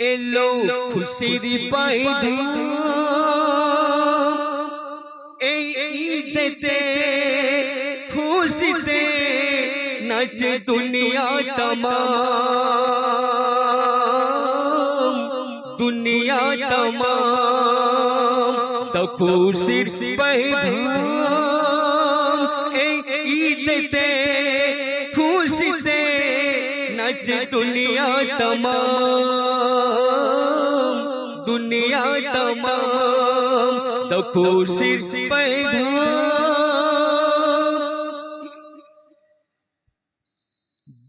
Yellow खुशी पैदा ईदते खुशी दे नच दुनिया तमाम। दुनिया तमाम। तो खुशी ऐद दे खुशी दे नच दुनिया तमाम। दुनिया तमाम तो खुशी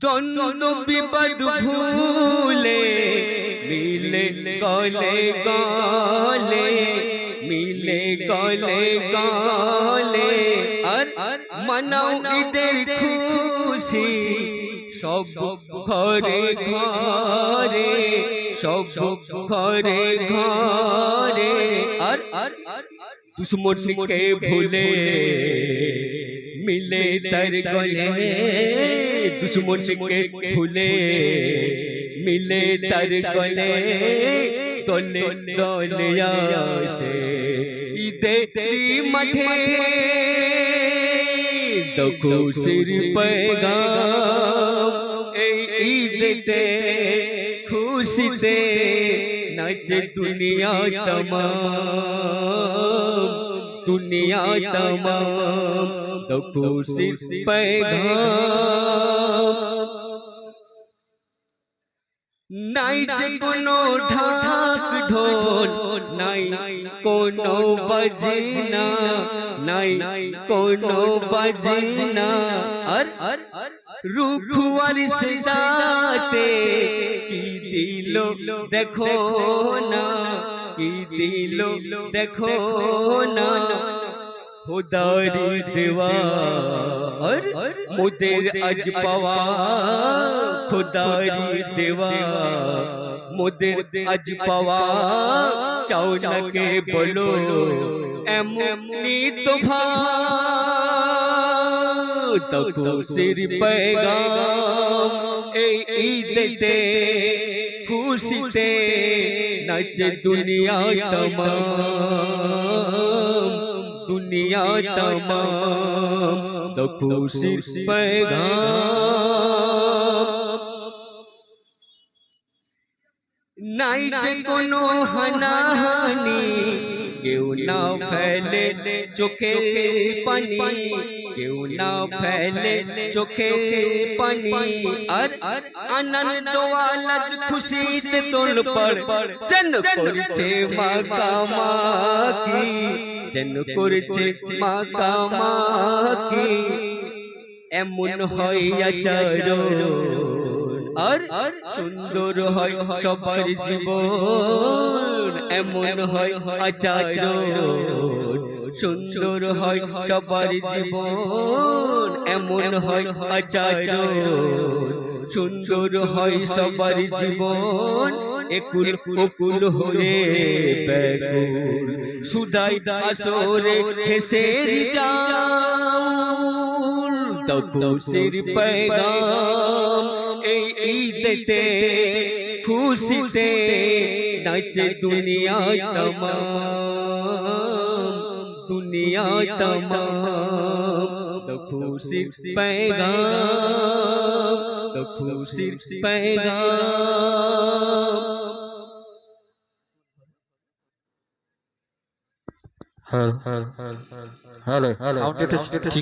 दोनों भी बद भूले मिले गले गाले मिले गले गाले अर मनाओ इधर खुशी। সব ঘরে ঘরে সব ঘরে ঘরে আর দুশ্মনকে ভুলে মিলে তার গলে দুশ্মনকে ভুলে মিলে তার গলে তলে তলে আসে ঈদে মাঠে তো খুশির पैगाम এই ঈদেতে খুশিতে নাচে দুনিয়া তমাম দুনিয়া তমাম তো খুশির पैगाम নাই যে কোনো ঢাক ঢোল নাই কোনো বাজনা নাই কোনো বাজনা আর রুখুয়ার সদাতে কি দিল? দেখো না। কি দিল? দেখো না। খুদারি দেওয়া মুদের আজ পাওয়া। খুদারি দেওয়া। মুদের আজ পাওয়া। চাও নাকে বলো। এমনি তো ভাই তকু সির পেগাম এই ঈদতে খুশিতে নাচে দুনিয়া তমাম দুনিয়া তমাম তকু সির পেগাম নাই যে কোনো হানাহানি কেউ না ফেলে চোখে পানি, কেউ না ফেলে চোখে পানি। আর আনন্দ আলাদ খুশিতে তোল পর যেন করছে মা কামাকি, যেন করছে মা কামাকি। এমন হয় আচারণ আর সুন্দর হয় সবার জীবন, এমন হয় আচার্য সুন্দর হয় সবার জীবন, এমন হয় আচার্য সুন্দর হয় সবার জীবন। একুল কুকুল হয়ে বেগুন, সুদাই দাসরে হেসে যাও সির পেগাম ঈদেতে খুশিতে নাচে দুনিয়া তমাম দুনিয়া তমাম তো খুশির पैगाम তো খুশির पैगाम hello hello hello hello sound একটু ঠিক